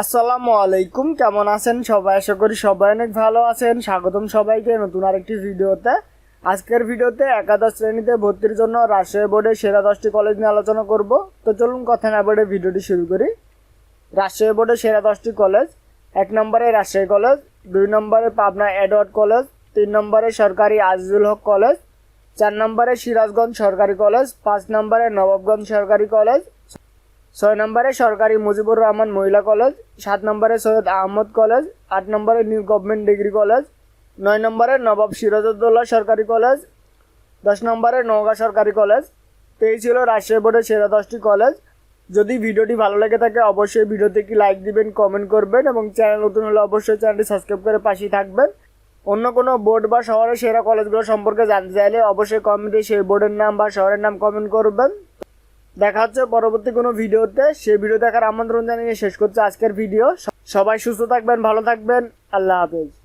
আসসালামু আলাইকুম, কেমন আছেন সবাই? আশা করি সবাই অনেক ভালো আছেন। স্বাগতম সবাইকে নতুন আরেকটি ভিডিওতে। আজকের ভিডিওতে একাদশ শ্রেণীতে ভর্তির জন্য রাজশাহী বোর্ডের সেরা দশটি কলেজ নিয়ে আলোচনা করব। তো চলুন কথা না বলে ভিডিওটি শুরু করি। রাজশাহী বোর্ডের সেরা দশটি কলেজ। এক নম্বরে রাজশাহী কলেজ, দুই নম্বরে পাবনা এডওয়ার্ড কলেজ, তিন নম্বরে সরকারি আজিজুল হক কলেজ, চার নম্বরে সিরাজগঞ্জ সরকারি কলেজ, পাঁচ নম্বরে নবাবগঞ্জ সরকারি কলেজ ছয় নম্বরে সরকারি মুজিবুর রহমান মহিলা কলেজ, সাত নম্বরে সৈয়দ আহমদ কলেজ, আট নম্বরে নিউ গভর্নমেন্ট ডিগ্রি কলেজ, নয় নম্বরে নবাব সিরাজউদ্দৌলা সরকারি কলেজ, দশ নম্বরে নওগাঁ সরকারি কলেজ। তো এই ছিল রাজশাহী বোর্ডের সেরা দশটি কলেজ। যদি ভিডিওটি ভালো লেগে থাকে, অবশ্যই ভিডিওতে কি লাইক দিবেন, কমেন্ট করবেন এবং চ্যানেল নতুন হলে অবশ্যই চ্যানেলটি সাবস্ক্রাইব করে পাশেই থাকবেন। অন্য কোনো বোর্ড বা শহরের সেরা কলেজগুলো সম্পর্কে জানতে চাইলে অবশ্যই কমেন্টে সেই বোর্ডের নাম বা শহরের নাম কমেন্ট করবেন। দেখা হচ্ছে পরবর্তী কোনো ভিডিওতে। সে ভিডিও দেখার আমন্ত্রণ জানিয়ে শেষ করছে আজকের ভিডিও। সবাই সুস্থ থাকবেন, ভালো থাকবেন। আল্লাহ হাফেজ।